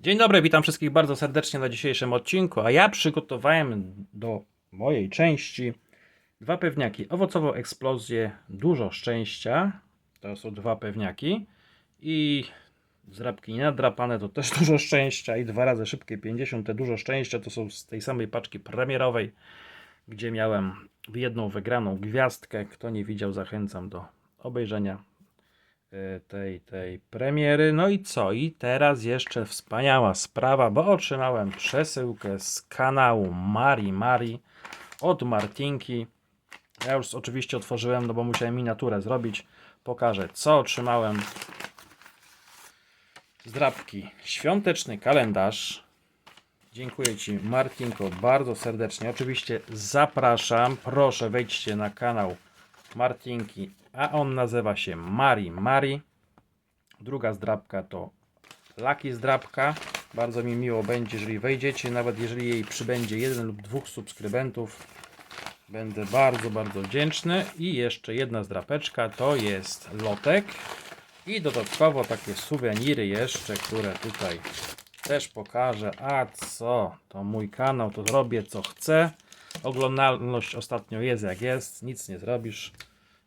Dzień dobry, witam wszystkich bardzo serdecznie na dzisiejszym odcinku, a ja przygotowałem do mojej części dwa pewniaki. Owocową eksplozję, dużo szczęścia, to są dwa pewniaki. I zdrabki nienadrapane to też dużo szczęścia. I dwa razy szybkie 50, te dużo szczęścia to są z tej samej paczki premierowej, gdzie miałem jedną wygraną gwiazdkę. Kto nie widział, zachęcam do obejrzenia tej, tej premiery. No i co? I teraz jeszcze wspaniała sprawa, bo otrzymałem przesyłkę z kanału Mari Mari od Martinki. Ja już oczywiście otworzyłem, no bo musiałem miniaturę zrobić. Pokażę, co otrzymałem. Zdrabki. Świąteczny kalendarz. Dziękuję Ci, Martinko, bardzo serdecznie. Oczywiście zapraszam. Proszę, wejdźcie na kanał Martinki, a on nazywa się Mari Mari. Druga zdrabka to Lucky Zdrabka. Bardzo mi miło będzie, jeżeli wejdziecie, nawet jeżeli jej przybędzie jeden lub dwóch subskrybentów. Będę bardzo, bardzo wdzięczny. I jeszcze jedna zdrapeczka to jest lotek. I dodatkowo takie suweniry jeszcze, które tutaj też pokażę. A co? To mój kanał, to robię co chcę. Oglądalność ostatnio jest jak jest, nic nie zrobisz.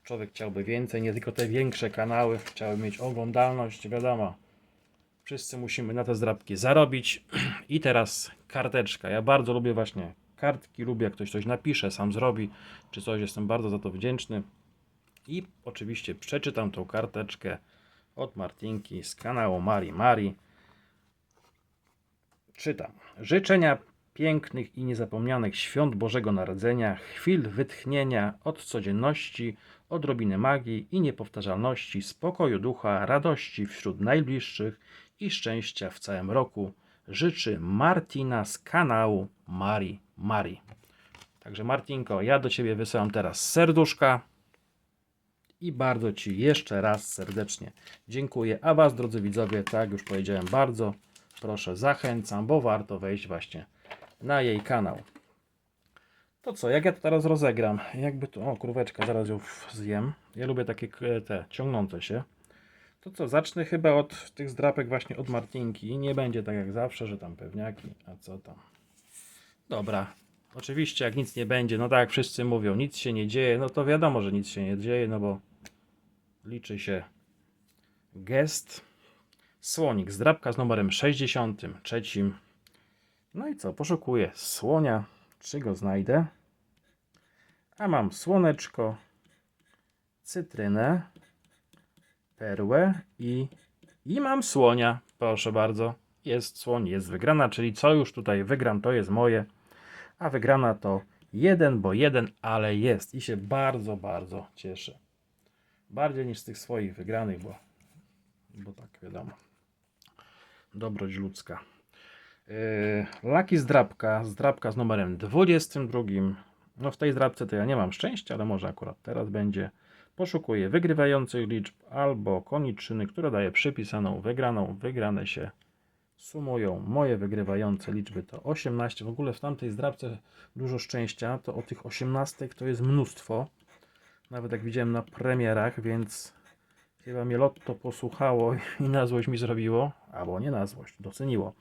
Człowiek chciałby więcej, nie tylko te większe kanały chciały mieć oglądalność, wiadomo. Wszyscy musimy na te zdrabki zarobić. I teraz karteczka. Ja bardzo lubię właśnie kartki, lubię jak ktoś coś napisze, sam zrobi, czy coś, jestem bardzo za to wdzięczny. I oczywiście przeczytam tą karteczkę od Martinki z kanału Mari Mari. Czytam. Życzenia pięknych i niezapomnianych świąt Bożego Narodzenia, chwil wytchnienia od codzienności, odrobiny magii i niepowtarzalności, spokoju ducha, radości wśród najbliższych i szczęścia w całym roku. Życzy Martina z kanału Mari Mari. Także Martinko, ja do Ciebie wysyłam teraz serduszka i bardzo Ci jeszcze raz serdecznie dziękuję. A Was, drodzy widzowie, tak jak już powiedziałem, bardzo proszę, zachęcam, bo warto wejść właśnie na jej kanał. To co, jak ja to teraz rozegram? Jakby to, o kurweczka, zaraz ją zjem. Ja lubię takie k- te ciągnące się. To co, zacznę chyba od tych zdrapek właśnie od Martinki. Nie będzie tak jak zawsze, że tam pewniaki, a co tam. Dobra, oczywiście jak nic nie będzie, no tak jak wszyscy mówią, nic się nie dzieje, no to wiadomo, że nic się nie dzieje, no bo liczy się gest. Słonik, zdrabka z numerem 63. No i co, poszukuję słonia, czy go znajdę. A mam słoneczko, cytrynę, perłę i, i mam słonia. Proszę bardzo, jest słoń, jest wygrana, czyli co już tutaj wygram, to jest moje. A wygrana to jeden, bo jeden, ale jest. I się bardzo, bardzo cieszę. Bardziej niż z tych swoich wygranych, bo, bo tak wiadomo. Dobroć ludzka. Yy, Lucky zdrabka, zdrabka z numerem 22. No w tej zdrabce to ja nie mam szczęścia, ale może akurat teraz będzie. Poszukuję wygrywających liczb albo koniczyny, która daje przypisaną wygraną. Wygrane się sumują. Moje wygrywające liczby to 18. W ogóle w tamtej zdrabce dużo szczęścia, to o tych 18 to jest mnóstwo. Nawet jak widziałem na premierach, więc chyba mnie lotto posłuchało i na złość mi zrobiło, albo nie na złość, doceniło.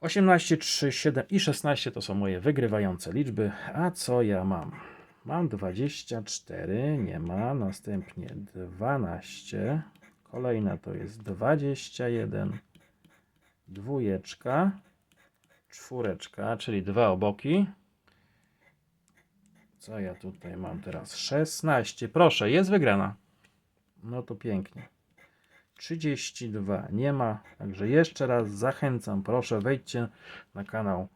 18, 3, 7 i 16 to są moje wygrywające liczby. A co ja mam? Mam 24, nie ma. Następnie 12. Kolejna to jest 21. Dwójeczka. Czwóreczka, czyli dwa oboki. Co ja tutaj mam teraz? 16. Proszę, jest wygrana. No to pięknie. 32 nie ma, także jeszcze raz zachęcam, proszę wejdźcie na kanał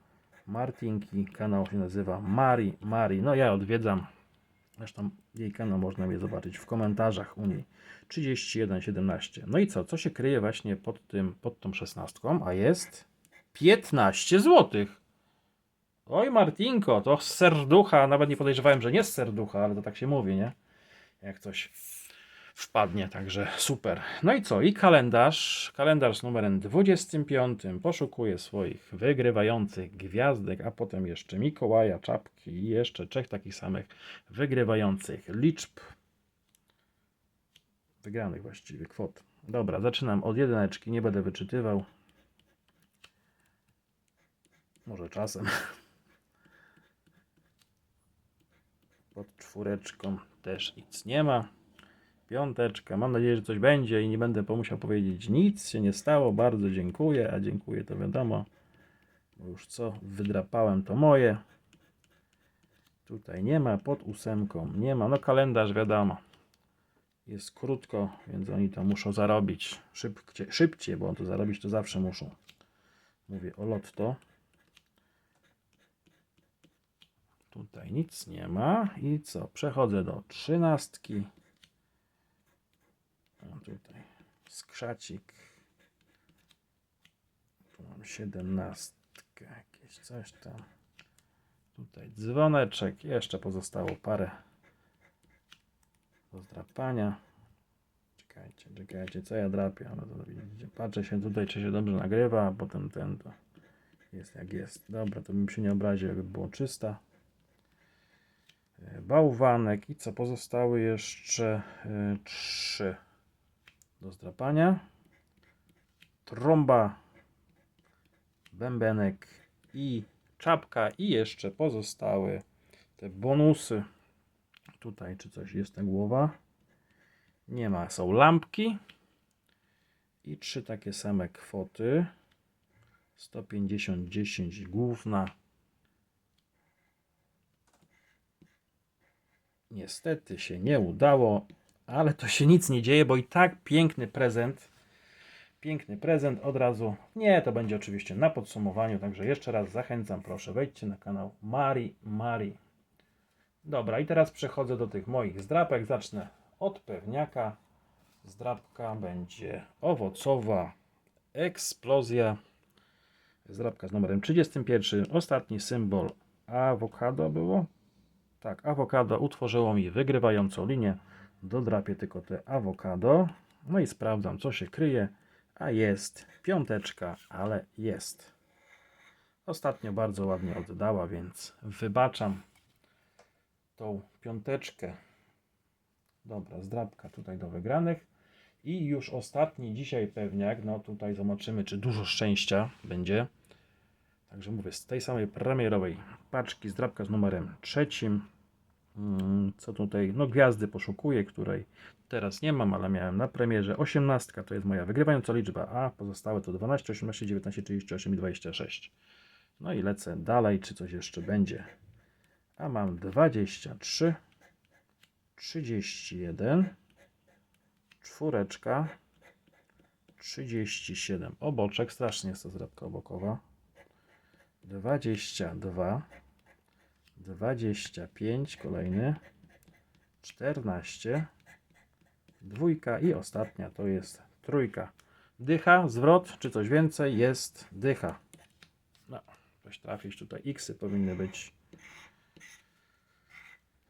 Martinki, kanał się nazywa Mari Mari, no ja odwiedzam, zresztą jej kanał można mnie zobaczyć w komentarzach u niej, 3117, no i co, co się kryje właśnie pod tym, pod tą szesnastką, a jest 15 zł. Oj Martinko, to z serducha, nawet nie podejrzewałem, że nie z serducha, ale to tak się mówi, nie? Jak coś wpadnie, także super. No i co? I kalendarz, kalendarz z numerem 25. Poszukuję swoich wygrywających gwiazdek, a potem jeszcze Mikołaja, czapki i jeszcze trzech takich samych wygrywających liczb. Wygranych właściwie kwot. Dobra, zaczynam od jedyneczki, nie będę wyczytywał. Może czasem. Pod czwóreczką też nic nie ma. Piąteczka. Mam nadzieję, że coś będzie i nie będę musiał powiedzieć nic się nie stało. Bardzo dziękuję, a dziękuję to wiadomo. Już co wydrapałem to moje. Tutaj nie ma, pod ósemką nie ma. No kalendarz wiadomo. Jest krótko, więc oni to muszą zarobić szybciej, szybciej bo on to zarobić to zawsze muszą. Mówię o lotto. Tutaj nic nie ma. I co? Przechodzę do trzynastki. O, tutaj skrzacik. Tu mam siedemnastkę. Jakieś coś tam. Tutaj dzwoneczek. Jeszcze pozostało parę do zdrapania. Czekajcie, czekajcie, co ja drapię? No to widzicie, patrzę się tutaj, czy się dobrze nagrywa, a potem ten to jest jak jest. Dobra, to bym się nie obraził, jakby było czysta. E, Bałwanek i co pozostały jeszcze e, trzy do zdrapania. Trąba, bębenek i czapka i jeszcze pozostały te bonusy. Tutaj czy coś jest ta głowa? Nie ma. Są lampki i trzy takie same kwoty. 150, 10 główna. Niestety się nie udało, ale to się nic nie dzieje, bo i tak piękny prezent. Piękny prezent od razu. Nie, to będzie oczywiście na podsumowaniu, także jeszcze raz zachęcam, proszę wejdźcie na kanał Mari Mari. Dobra, i teraz przechodzę do tych moich zdrapek. Zacznę od pewniaka. Zdrapka będzie owocowa eksplozja. Zdrapka z numerem 31. Ostatni symbol awokado było. Tak, awokado utworzyło mi wygrywającą linię. Dodrapię tylko te awokado. No i sprawdzam, co się kryje. A jest piąteczka, ale jest. Ostatnio bardzo ładnie oddała, więc wybaczam tą piąteczkę. Dobra, zdrabka tutaj do wygranych. I już ostatni dzisiaj pewniak. No tutaj zobaczymy, czy dużo szczęścia będzie. Także mówię, z tej samej premierowej paczki zdrabka z numerem trzecim. Mm, Co tutaj? No gwiazdy poszukuję, której teraz nie mam, ale miałem na premierze. 18 to jest moja wygrywająca liczba, a pozostałe to 12, 18, 19, 38 i 26. No i lecę dalej, czy coś jeszcze będzie. A mam 23, 31, czwóreczka, 37. Oboczek, strasznie jest to zdrabka obokowa. 22, 25, kolejny, 14, dwójka i ostatnia to jest trójka. Dycha, zwrot, czy coś więcej? Jest dycha. No, coś trafić tutaj. Xy powinny być.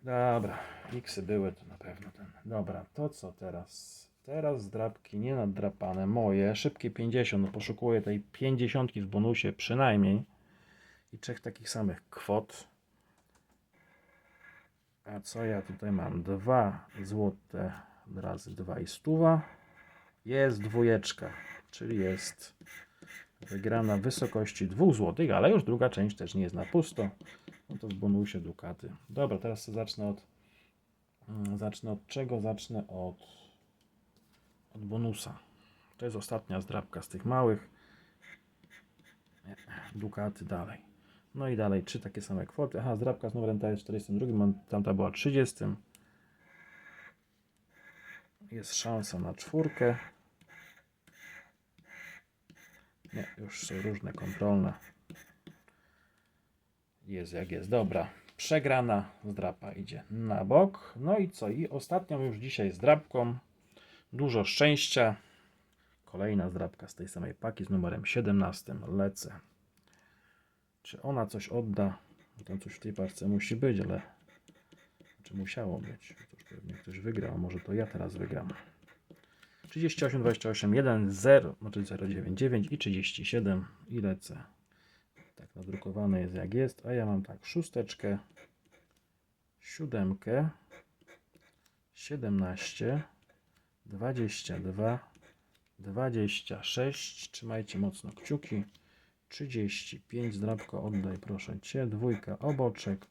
Dobra, Xy były to na pewno ten. Dobra, to co teraz? Teraz zdrabki nie naddrapane, moje. Szybkie 50, no poszukuję tej 50 w bonusie przynajmniej. I trzech takich samych kwot. A co ja tutaj mam? Dwa złote razy dwa i stuwa. Jest dwójeczka, czyli jest wygrana w wysokości 2 złotych, ale już druga część też nie jest na pusto. No to w bonusie dukaty. Dobra, teraz zacznę od mm, zacznę od czego? Zacznę od od bonusa. To jest ostatnia zdrabka z tych małych. Dukaty dalej. No i dalej trzy takie same kwoty. Aha, zdrabka z numerem ta jest 42, mam- tamta była 30. Jest szansa na czwórkę. Nie, już są różne kontrolne. Jest jak jest. Dobra. Przegrana zdrapa idzie na bok. No i co? I ostatnią już dzisiaj zdrabką. Dużo szczęścia. Kolejna zdrabka z tej samej paki z numerem 17. Lecę. Czy ona coś odda? Tam coś w tej parce musi być, ale czy musiało być? Już pewnie ktoś wygrał, może to ja teraz wygram. 38, 28, 1, 0, znaczy 099 i 37 i lecę. Tak nadrukowane jest jak jest, a ja mam tak szósteczkę, siódemkę, 17, 22, 26, trzymajcie mocno kciuki, 35, zdrabko oddaj proszę Cię, dwójka oboczek,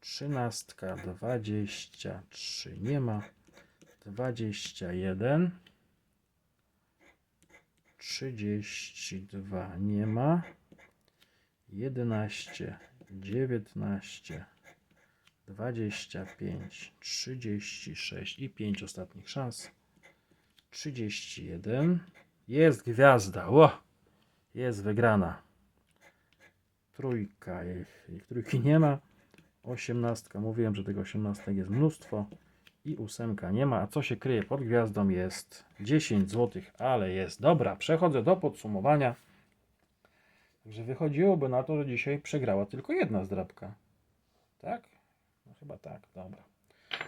trzynastka, 23, nie ma, 21, 32, nie ma, 11, 19, 25, 36 i 5 ostatnich szans. 31. Jest gwiazda. Ło! Jest wygrana. Trójka. Ich trójki nie ma. Osiemnastka. Mówiłem, że tego osiemnastek jest mnóstwo. I ósemka nie ma. A co się kryje pod gwiazdą jest 10 zł, ale jest. Dobra, przechodzę do podsumowania. Także wychodziłoby na to, że dzisiaj przegrała tylko jedna zdrabka. Tak? No chyba tak, dobra.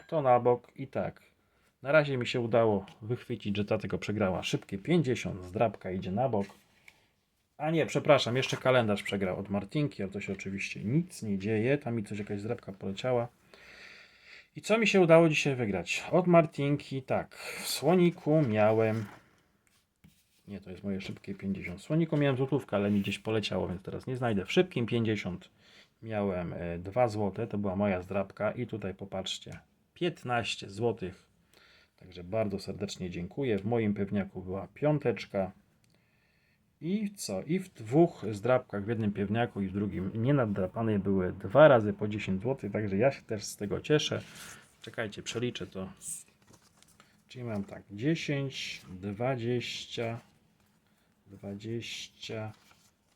To na bok i tak. Na razie mi się udało wychwycić, że ta tego przegrała. Szybkie 50, zdrabka idzie na bok. A nie, przepraszam, jeszcze kalendarz przegrał od Martinki, ale to się oczywiście nic nie dzieje. Tam mi coś jakaś zdrabka poleciała. I co mi się udało dzisiaj wygrać? Od Martinki, tak, w słoniku miałem. Nie, to jest moje szybkie 50. W słoniku miałem złotówkę, ale mi gdzieś poleciało, więc teraz nie znajdę. W szybkim 50 miałem 2 zł, to była moja zdrabka. I tutaj popatrzcie, 15 zł. Także bardzo serdecznie dziękuję. W moim pewniaku była piąteczka. I co? I w dwóch zdrabkach, w jednym pewniaku i w drugim nienadrapanej były dwa razy po 10 zł, także ja się też z tego cieszę. Czekajcie, przeliczę to. Czyli mam tak, 10, 20, 20,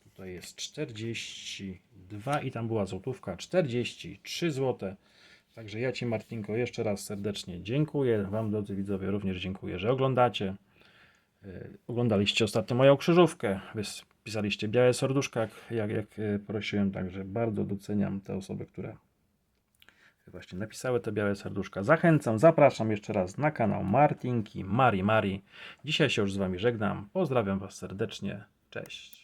tutaj jest 42 i tam była złotówka, 43 zł. Także ja Ci Martinko jeszcze raz serdecznie dziękuję. Wam drodzy widzowie również dziękuję, że oglądacie. E, Oglądaliście ostatnio moją krzyżówkę. Pisaliście białe serduszka, jak, jak, e, prosiłem. Także bardzo doceniam te osoby, które właśnie napisały te białe serduszka. Zachęcam, zapraszam jeszcze raz na kanał Martinki, Mari Mari. Dzisiaj się już z Wami żegnam. Pozdrawiam Was serdecznie. Cześć.